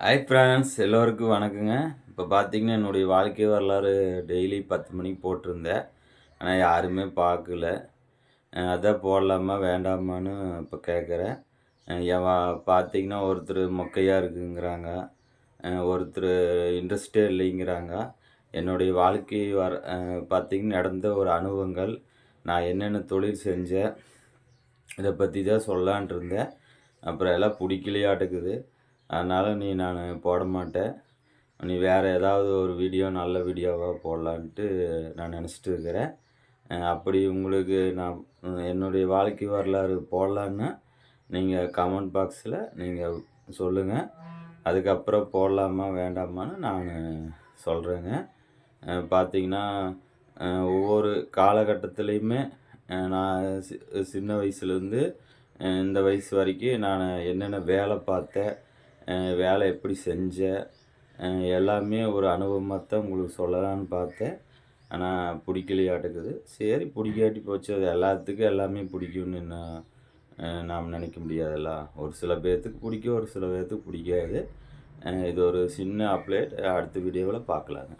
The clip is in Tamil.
ஹாய் ஃப்ரெண்ட்ஸ் எல்லோருக்கும் வணக்கங்க. இப்போ பார்த்தீங்கன்னா என்னுடைய வாழ்க்கை வரலாறு டெய்லி பத்து மணிக்கு போட்டிருந்தேன். ஆனால் யாருமே பார்க்கல. அதான் போடலாமா வேண்டாமான்னு இப்போ கேட்குறேன் என் பார்த்தீங்கன்னா ஒருத்தர் மொக்கையாக இருக்குங்கிறாங்க. ஒருத்தர் இன்ட்ரெஸ்டே இல்லைங்கிறாங்க. என்னுடைய வாழ்க்கை வர பார்த்திங்கன்னா நடந்த ஒரு அனுபவங்கள். நான் என்னென்ன தொழில் செஞ்சேன் இதை பற்றி தான் சொல்லலான்ட்டு இருந்தேன். அப்புறம் எல்லாம் பிடிக்கலையாட்டுக்குது. அதனால் நீ நான் போட மாட்டேன். நீ வேறு ஏதாவது ஒரு வீடியோ நல்ல வீடியோவாக போடலான்ட்டு நான் நினச்சிட்டு இருக்கிறேன். அப்படி உங்களுக்கு நான் என்னுடைய வாழ்க்கை வரலாறு போடலான்னா நீங்கள் கமெண்ட் பாக்ஸில் நீங்கள் சொல்லுங்கள் அதுக்கப்புறம் போடலாமா வேண்டாமான்னு நான் சொல்கிறேங்க பார்த்தீங்கன்னா ஒவ்வொரு காலகட்டத்துலேயுமே நான் சி சின்ன வயசுலேருந்து இந்த வயசு வரைக்கும் நான் என்னென்ன வேலை பார்த்தேன் வேலை எப்படி செஞ்சேன் எல்லாமே ஒரு அனுபவமாக தான் உங்களுக்கு சொல்லலான்னு பார்த்தேன். ஆனால் பிடிக்கலையாட்டுக்குது. சரி பிடிக்காட்டி போச்சு. அது எல்லாத்துக்கும் எல்லாமே பிடிக்கும்னு நான் நாம் நினைக்க முடியாதுல்ல. ஒரு சில பேர்த்துக்கு பிடிக்கும் ஒரு சில பேர்த்துக்கு பிடிக்காது. இது ஒரு சின்ன அப்டேட் அடுத்த வீடியோவில் பார்க்கலாங்க.